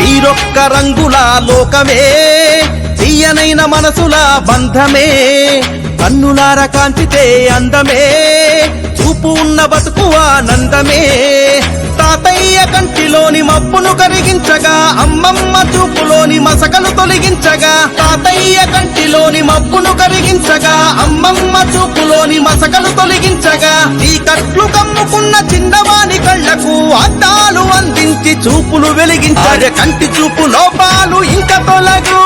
తీరొక్క రంగుల లోకమే తీయనైన మనసుల బంధమే. కన్నులార కాంచితే అందమే చూపు ఉన్న బతుకు ఆనందమే. కంటిలోని మబ్బును కరిగించగా అమ్మమ్మ చూపులోని మసకలు తొలగించగా తాతయ్య కంటిలోని మబ్బును కరిగించగా అమ్మమ్మ చూపులోని మసకలు తొలగించగా ఈ కట్లు కమ్ముకున్న చిన్నవాని కళ్ళకు అద్దాలు అందించి చూపులు వెలిగించగా కంటి చూపు లోపాలు ఇంకా తొలగు.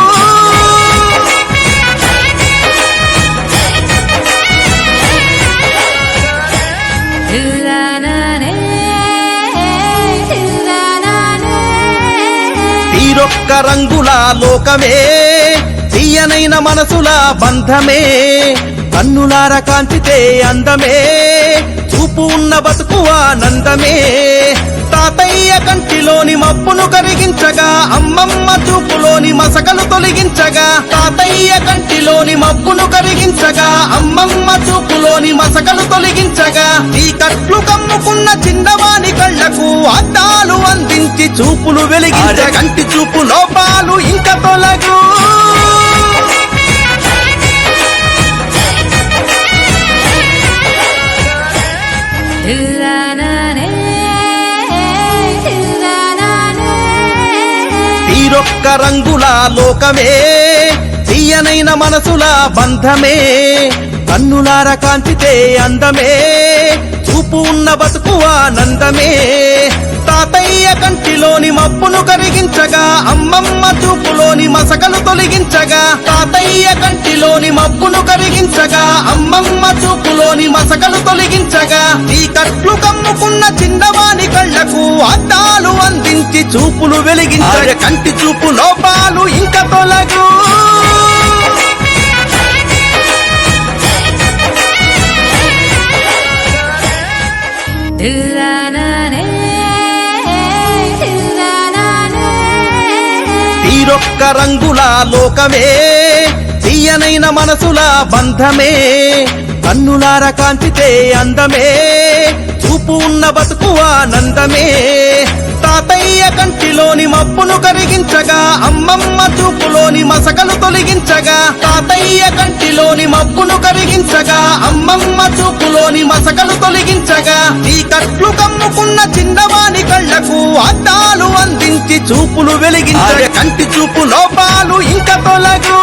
ఒక్క రంగుల లోకమే తీయనైన మనసుల బంధమే కన్నులార కాంచితే అందమే చూపు ఉన్న బతుకు ఆనందమే. తాతయ్య కంటిలోని మబ్బును కరిగించగా అమ్మమ్మ చూపులోని మసకలు తొలగించగా తాతయ్య కంటిలోని మబ్బును కరిగించగా అమ్మమ్మ చూపులోని మసకలు తొలగించగా ఈ కట్లు కమ్ముకున్న చిన్నవాని కళ్ళకు అద్దాలు అందించి చూపులు వెలిగించ కంటి చూపు లోపాలు ఇంకా తొలగు. తీరొక్క రంగుల లోకమే తీయనైన మనసుల బంధమే. కన్నులార కాంచితే అందమే. చూపు ఉన్న బతుకు ఆనందమే. తాతయ్య కంటిలోని మబ్బును కరిగించగా అమ్మమ్మ చూపులోని మసకలు తొలగించగా తాతయ్య కంటిలోని మబ్బును కరిగించగా అమ్మమ్మ చూపులోని మసకలు తొలగించగా ఈ కట్లు కమ్ముకున్న చిన్నవాని కళ్ళకు అద్దాలు అందించి చూపులు వెలిగించగా కంటి చూపు లోపాలు ఇంకా తొలగు. తీరొక్క రంగుల లోకమే తీయనైన మనసుల బంధమే కన్నులార కాంచితే అందమే చూపు ఉన్న బతుకు ఆనందమే. తాతయ్య కంటిలోని మబ్బును కరిగించగా అమ్మమ్మ చూపులోని మసకలు తొలగించగా తాతయ్య కంటిలోని మబ్బును కరిగించగా అమ్మమ్మ చూపులోని మసకలు తొలగించగా ఈ కట్లు కమ్ముకున్న చిన్నవాని కళ్ళకు అద్దాలు కంటి చూపులు వెలిగించ కంటి చూపు లోపాలు ఇంకా తొలగు.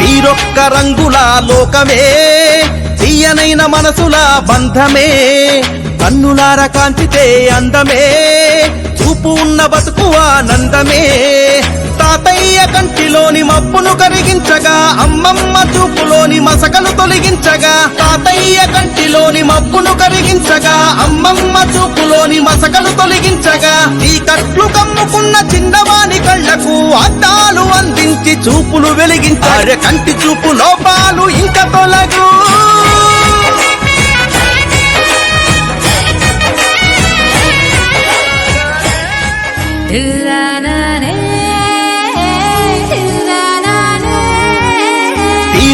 తీరొక్క రంగుల లోకమే తీయనైన మనసుల బంధమే కన్నులార కాంచితే అందమే చూపు ఉన్న బతుకు ఆనందమే. తాతయ్య కంటిలోని మబ్బును కరిగించగా అమ్మమ్మ చూపులోని మసకలు తొలగించగా తాతయ్య కంటిలోని మబ్బును కరిగించగా అమ్మమ్మ చూపులోని మసకలు తొలగించగా ఈ కట్లు కమ్ముకున్న చిన్నవాని కళ్ళకు అద్దాలు అందించి చూపులు వెలిగించారు. కంటి చూపు లోపాలు ఇంకా తొలగు.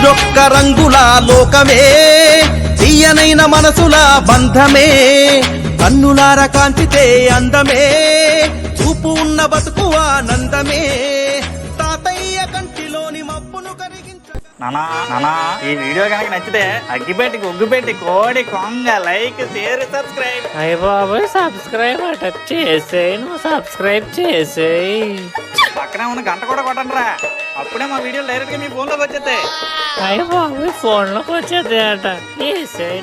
తీరొక్క రంగుల లోకమే తీయనైన మనసుల బంధమే. కన్నులార కాంచితే అందమే చూపు ఉన్న బతుకు ఆనందమే. తాతయ్య కంటిలోని మబ్బును కరిగించ నానా నానా ఈ వీడియో కనుక నచ్చితే అగ్గిపెట్టి గుగ్గుపెట్టి కోడి కొంగ లైక్ షేర్ సబ్స్క్రైబ్. అయ్య బాబోయ్ సబ్స్క్రైబ్ అట చేసేయి నువ్వు సబ్స్క్రైబ్ చేసేయి. పక్కనే ఉన్న గంట కూడా కొట్టండి రా అప్పుడే మా వీడియో డైరెక్ట్గా మీ ఫోన్లోకి వచ్చేస్తాయి. అయ్య బాబోయ్ ఫోన్లోకి వచ్చేది అట వేసేయి